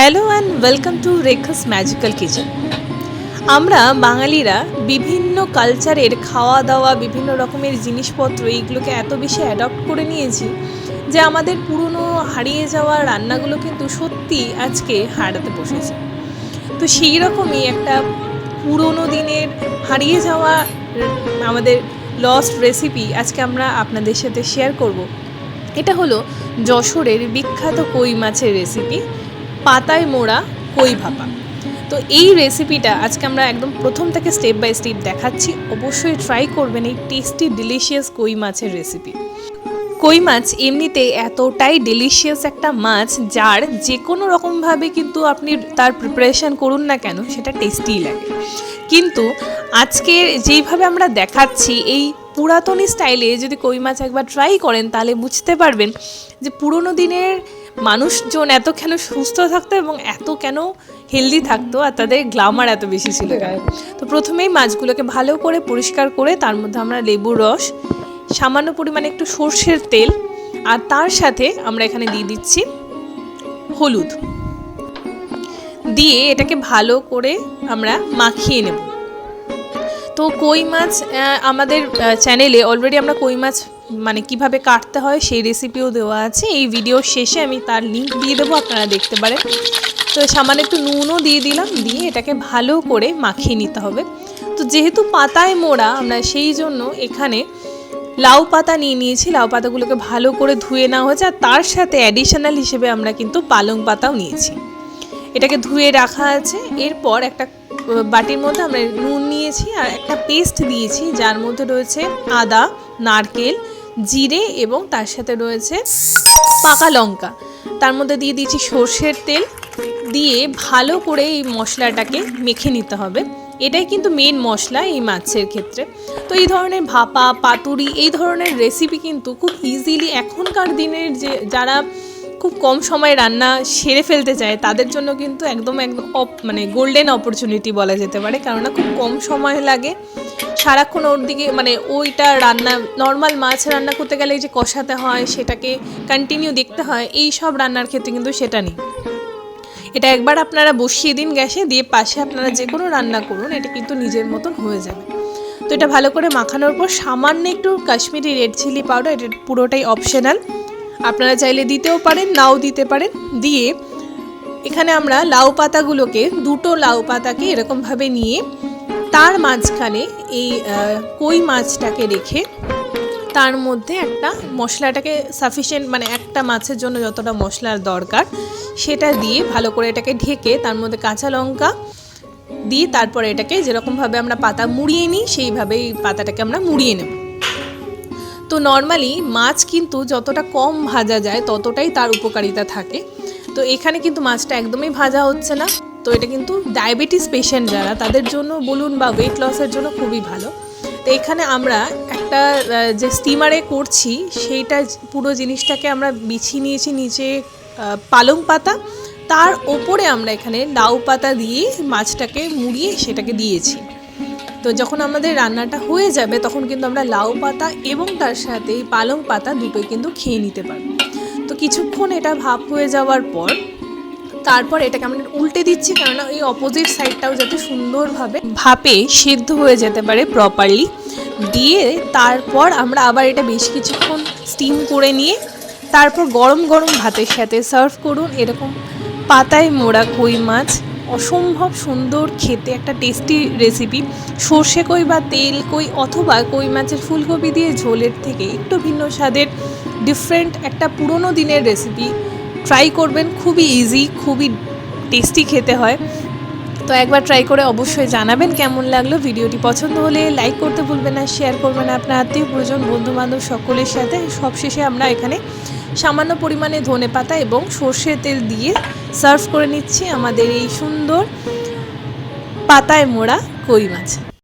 Hello and welcome to Rekha's magical kitchen আমরা বাঙালিরা বিভিন্ন কালচারের খাওয়া দাওয়া বিভিন্ন রকমের জিনিসপত্র এইগুলোকে এত বেশি অ্যাডপ্ট করে নিয়েছি যে আমাদের পুরনো হারিয়ে যাওয়া রান্নাগুলো কিন্তু সত্যি আজকে হারাতে বসেছে। তো সেই রকমই একটা পুরনো দিনের হারিয়ে যাওয়া আমাদের লস্ট রেসিপি আজকে আমরা আপনাদের সাথে শেয়ার করব। এটা হলো যশোরের বিখ্যাত কই মাছের রেসিপি পাতায় মোড়া কই ভাপা। তো এই রেসিপিটা আজকে আমরা একদম প্রথম থেকে স্টেপ বাই স্টেপ দেখাচ্ছি। অবশ্যই ট্রাই করবেন এই টেস্টি ডিলিশিয়াস কই মাছের রেসিপি কই মাছ এমনিতে এতটাই ডেলিশিয়াস একটা মাছ যার যে কোনো রকমভাবে কিন্তু আপনি তার প্রিপারেশন করুন না কেন, সেটা টেস্টিই লাগে। কিন্তু আজকে যেইভাবে আমরা দেখাচ্ছি, এই পুরাতনী স্টাইলে যদি কই মাছ একবার ট্রাই করেন, তাহলে বুঝতে পারবেন যে পুরোনো দিনের মানুষজন এত কেন সুস্থ থাকতো এবং এত কেন হেলদি থাকতো আর তাদের গ্লামার এত বেশি ছিল তো প্রথমেই মাছগুলোকে ভালো করে পরিষ্কার করে তার মধ্যে আমরা লেবুর রস সামান্য পরিমাণে একটু সর্ষের তেল আর তার সাথে আমরা এখানে দিয়ে দিচ্ছি হলুদ। দিয়ে এটাকে ভালো করে আমরা মাখিয়ে নেব। তো কই মাছ আমাদের চ্যানেলে অলরেডি আমরা কই মাছ মানে কীভাবে কাটতে হয় সেই রেসিপিও দেওয়া আছে। এই ভিডিওর শেষে আমি তার লিঙ্ক দিয়ে দেবো, আপনারা দেখতে পারেন। তো সামান্য একটু নুনও দিয়ে দিলাম, দিয়ে এটাকে ভালো করে মাখিয়ে নিতে হবে। তো যেহেতু পাতায় মোড়া, আমরা সেই জন্য এখানে লাউ পাতা নিয়ে নিয়েছি। লাউ পাতাগুলোকে ভালো করে ধুয়ে নেওয়া হয়েছে আর তার সাথে অ্যাডিশনাল হিসেবে আমরা কিন্তু পালং পাতাও নিয়েছি। এটাকে ধুয়ে রাখা আছে। এরপর একটা বাটির মধ্যে আমরা নুন নিয়েছি আর একটা পেস্ট দিয়েছি, যার মধ্যে রয়েছে আদা, নারকেল জিরে এবং তার সাথে রয়েছে পাকা লঙ্কা। তার মধ্যে দিয়ে দিয়েছি সর্ষের তেল। দিয়ে ভালো করে এই মশলাটাকে মেখে নিতে হবে। এটাই কিন্তু মেন মশলা এই মাছের ক্ষেত্রে। তো এই ধরনের ভাপা, পাতুরি এই ধরনের রেসিপি কিন্তু খুব ইজিলি এখনকার দিনের যে যারা খুব কম সময়ে রান্না সেরে ফেলতে চায়, তাদের জন্য কিন্তু একদম একদম মানে গোল্ডেন অপরচুনিটি বলা যেতে পারে। কেননা খুব কম সময় লাগে সারাক্ষণ ওর দিকে মানে ওইটা রান্না নর্মাল মাছ রান্না করতে গেলে যে কষাতে হয়, সেটাকে কন্টিনিউ দেখতে হয়, এই সব রান্নার ক্ষেত্রে কিন্তু সেটা নেই। এটা একবার আপনারা বসিয়ে দিন গ্যাসে, দিয়ে পাশে আপনারা যে কোনো রান্না করুন, এটা কিন্তু নিজের মতন হয়ে যাবে। তো এটা ভালো করে মাখানোর পর সামান্য একটু কাশ্মীরি রেড চিলি পাউডার এটা পুরোটাই অপশনাল আপনারা চাইলে দিতেও পারেন, নাও দিতে পারেন। দিয়ে এখানে আমরা লাউ পাতাগুলোকে, দুটো লাউ পাতাকে এরকমভাবে নিয়ে তার মাঝখানে এই কই মাছটাকে রেখে তার মধ্যে একটা মশলাটাকে সাফিসিয়েন্ট মানে একটা মাছের জন্য যতটা মশলার দরকার, সেটা দিয়ে ভালো করে এটাকে ঢেকে তার মধ্যে কাঁচা লঙ্কা দিয়ে তারপরে এটাকে যেরকমভাবে আমরা পাতা মুড়িয়ে নিই, সেইভাবেই পাতাটাকে আমরা মুড়িয়ে নেব। তো নর্মালি মাছ কিন্তু যতটা কম ভাজা যায় ততটাই তার উপকারিতা থাকে। তো এখানে কিন্তু মাছটা একদমই ভাজা হচ্ছে না। তো এটা কিন্তু ডায়াবেটিস পেশেন্ট যারা, তাদের জন্য বলুন বা ওয়েট লসের জন্য খুবই ভালো। তো এখানে আমরা একটা যে স্টিমারে করছি, সেইটা পুরো জিনিসটাকে আমরা বিছিয়ে নিয়েছি নিচে পালং পাতা। তার ওপরে আমরা এখানে লাউ পাতা দিয়ে মাছটাকে মুড়িয়ে সেটাকে দিয়েছি। তো যখন আমাদের রান্নাটা হয়ে যাবে, তখন কিন্তু আমরা লাউ পাতা এবং তার সাথে পালং পাতা দুটোই কিন্তু খেয়ে নিতে পারব। তো কিছুক্ষণ এটা ভাপ হয়ে যাওয়ার পর তারপর এটাকে আমরা উল্টে দিচ্ছি, কেননা এই অপোজিট সাইডটাও যাতে সুন্দরভাবে ভাপে সিদ্ধ হয়ে যেতে পারে প্রপারলি দিয়ে তারপর আমরা আবার এটা বেশ কিছুক্ষণ স্টিম করে নিয়ে, তারপর গরম গরম ভাতের সাথে সার্ভ করুন। এরকম পাতায় মোড়া কই মাছ, অসম্ভব সুন্দর খেতে, একটা টেস্টি রেসিপি সর্ষে কই বা তেল কই অথবা কই মাছের ফুলকপি দিয়ে ঝোলের থেকে একটু ভিন্ন স্বাদের ডিফারেন্ট একটা পুরনো দিনের রেসিপি ট্রাই করবেন, খুবই ইজি খুবই টেস্টি খেতে হয়। তো একবার ট্রাই করে অবশ্যই জানাবেন কেমন লাগল ভিডিওটি। পছন্দ হলে লাইক করতে ভুলবেন না শেয়ার করবেন আপনার আত্মীয় প্রয়োজন বন্ধু বান্ধব সকলের সাথে। সবশেষে আমরা এখানে সামান্য পরিমাণে ধনে পাতা এবং সর্ষের তেল দিয়ে সার্ভ করে নিচ্ছি আমাদের এই সুন্দর পাতায় মোড়া কই মাছ।